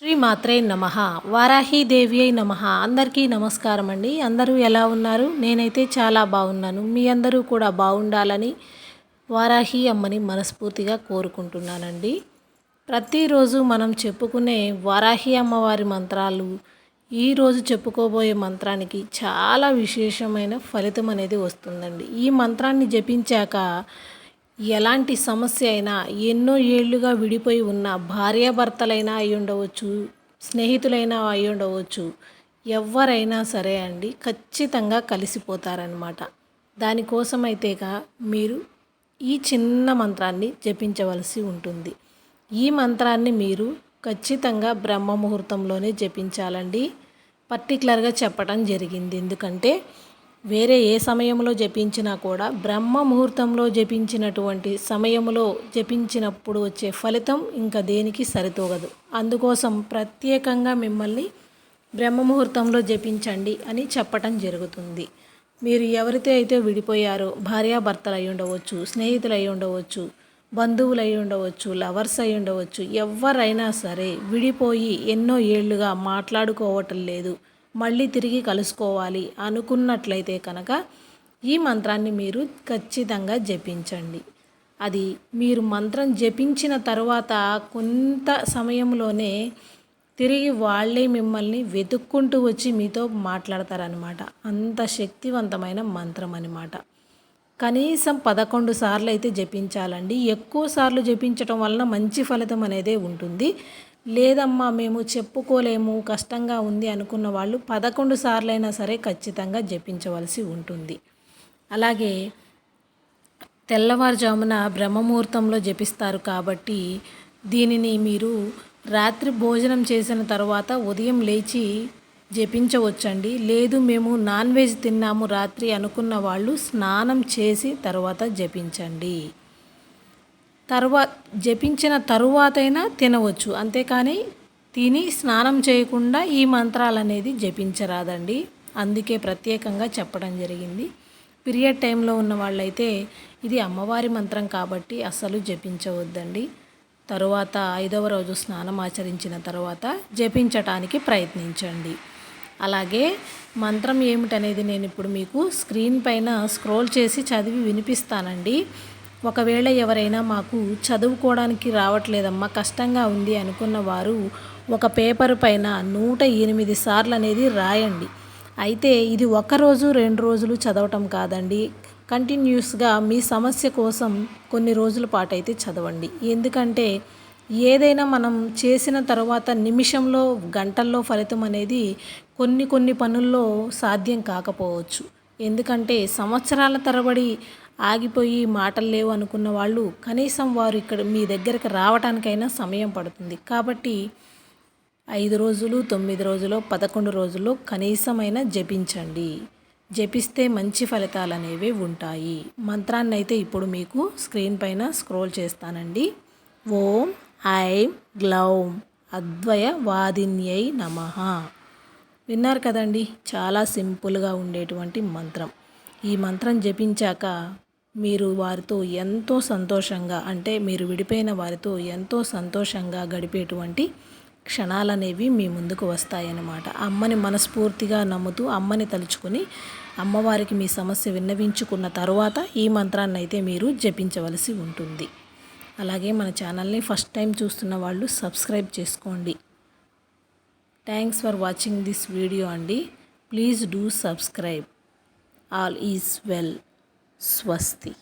శ్రీ మాత్రే నమ. వారాహీదేవి అయి నమ. అందరికీ నమస్కారం అండి. అందరూ ఎలా ఉన్నారు? నేనైతే చాలా బాగున్నాను. మీ అందరూ కూడా బాగుండాలని వారాహి అమ్మని మనస్ఫూర్తిగా కోరుకుంటున్నానండి. ప్రతిరోజు మనం చెప్పుకునే వారాహి అమ్మవారి మంత్రాలు ఈరోజు చెప్పుకోబోయే మంత్రానికి చాలా విశేషమైన ఫలితం అనేది వస్తుందండి. ఈ మంత్రాన్ని జపించాక ఎలాంటి సమస్య అయినా ఎన్నో ఏళ్ళుగా విడిపోయి ఉన్న భార్యాభర్తలైనా అయి ఉండవచ్చు స్నేహితులైనా అయి ఉండవచ్చు. ఎవరైనా సరే అండి ఖచ్చితంగా కలిసిపోతారనమాట దానికోసమైతేగా మీరు ఈ చిన్న మంత్రాన్ని జపించవలసి ఉంటుంది. ఈ మంత్రాన్ని మీరు ఖచ్చితంగా బ్రహ్మ ముహూర్తంలోనే జపించాలండి. పర్టికులర్గా చెప్పడం జరిగింది. ఎందుకంటే వేరే ఏ సమయంలో జపించినా కూడా బ్రహ్మ ముహూర్తంలో జపించినటువంటి సమయంలో జపించినప్పుడు వచ్చే ఫలితం ఇంకా దేనికి సరితూగదు. అందుకోసం ప్రత్యేకంగా మిమ్మల్ని బ్రహ్మ ముహూర్తంలో జపించండి అని చెప్పటం జరుగుతుంది. మీరు ఎవరితో అయితే విడిపోయారో భార్యాభర్తలు అయి ఉండవచ్చు స్నేహితులు అయి ఉండవచ్చు బంధువులు అయి ఉండవచ్చు లవర్స్ అయి ఉండవచ్చు ఎవరైనా సరే విడిపోయి ఎన్నో ఏళ్ళుగా మాట్లాడుకోవటం లేదు. మళ్ళీ తిరిగి కలుసుకోవాలి అనుకున్నట్లయితే కనుక ఈ మంత్రాన్ని మీరు ఖచ్చితంగా జపించండి. అది మీరు మంత్రం జపించిన తర్వాత కొంత సమయంలోనే తిరిగి వాళ్ళే మిమ్మల్ని వెతుక్కుంటూ వచ్చి మీతో మాట్లాడతారనమాట అంత శక్తివంతమైన మంత్రం అనమాట కనీసం పదకొండు సార్లు అయితే జపించాలండి. ఎక్కువ సార్లు జపించటం వలన మంచి ఫలితం అనేది ఉంటుంది. లేదమ్మా మేము చెప్పుకోలేము కష్టంగా ఉంది అనుకున్న వాళ్ళు పదకొండు సార్లైనా సరే ఖచ్చితంగా జపించవలసి ఉంటుంది. అలాగే తెల్లవారుజామున బ్రహ్మముహూర్తంలో జపిస్తారు కాబట్టి దీనిని మీరు రాత్రి భోజనం చేసిన తర్వాత ఉదయం లేచి జపించవచ్చండి. లేదు మేము నాన్ వెజ్ తిన్నాము రాత్రి అనుకున్న వాళ్ళు స్నానం చేసి తర్వాత జపించండి. తర్వాత జపించిన తరువాతైనా తినవచ్చు. అంతేకాని తిని స్నానం చేయకుండా ఈ మంత్రాలు అనేది జపించరాదండి. అందుకే ప్రత్యేకంగా చెప్పడం జరిగింది. పీరియడ్ టైంలో ఉన్న వాళ్ళైతే ఇది అమ్మవారి మంత్రం కాబట్టి అస్సలు జపించవద్దండి. తరువాత ఐదవ రోజు స్నానం ఆచరించిన తర్వాత జపించటానికి ప్రయత్నించండి. అలాగే మంత్రం ఏమిటనేది నేను ఇప్పుడు మీకు స్క్రీన్ పైన స్క్రోల్ చేసి చదివి వినిపిస్తానండి. ఒకవేళ ఎవరైనా మాకు చదువుకోవడానికి రావట్లేదమ్మా కష్టంగా ఉంది అనుకున్న వారు ఒక పేపర్ పైన నూట ఎనిమిది సార్లు అనేది రాయండి. అయితే ఇది ఒక రోజు రెండు రోజులు చదవటం కాదండి. కంటిన్యూస్గా మీ సమస్య కోసం కొన్ని రోజుల పాటు అయితే చదవండి. ఎందుకంటే ఏదైనా మనం చేసిన తర్వాత నిమిషంలో గంటల్లో ఫలితం అనేది కొన్ని కొన్ని పనుల్లో సాధ్యం కాకపోవచ్చు. ఎందుకంటే సంవత్సరాల తరబడి ఆగిపోయి మాటలు లేవు అనుకున్న వాళ్ళు కనీసం వారు ఇక్కడ మీ దగ్గరకు రావటానికైనా సమయం పడుతుంది. కాబట్టి ఐదు రోజులు తొమ్మిది రోజులు పదకొండు రోజుల్లో కనీసమైన జపించండి. జపిస్తే మంచి ఫలితాలు అనేవి ఉంటాయి. మంత్రాన్ని అయితే ఇప్పుడు మీకు స్క్రీన్ పైన స్క్రోల్ చేస్తానండి. ఓం ఐం గ్లౌం అద్వయ వాదిన్యై నమ. విన్నారు కదండి చాలా సింపుల్గా ఉండేటువంటి మంత్రం. ఈ మంత్రం జపించాక మీరు వారితో ఎంతో సంతోషంగా అంటే మీరు విడిపోయిన వారితో ఎంతో సంతోషంగా గడిపేటువంటి క్షణాలు అనేవి మీ ముందుకు వస్తాయన్నమాట. అమ్మని మనస్ఫూర్తిగా నమ్ముతూ అమ్మని తలుచుకుని అమ్మవారికి మీ సమస్య విన్నవించుకున్న తర్వాత ఈ మంత్రాన్ని అయితే మీరు జపించవలసి ఉంటుంది. అలాగే మన ఛానల్ని ఫస్ట్ టైం చూస్తున్న వాళ్ళు సబ్స్క్రైబ్ చేసుకోండి. Thanks for watching this video అండి please do subscribe all is well స్వస్తి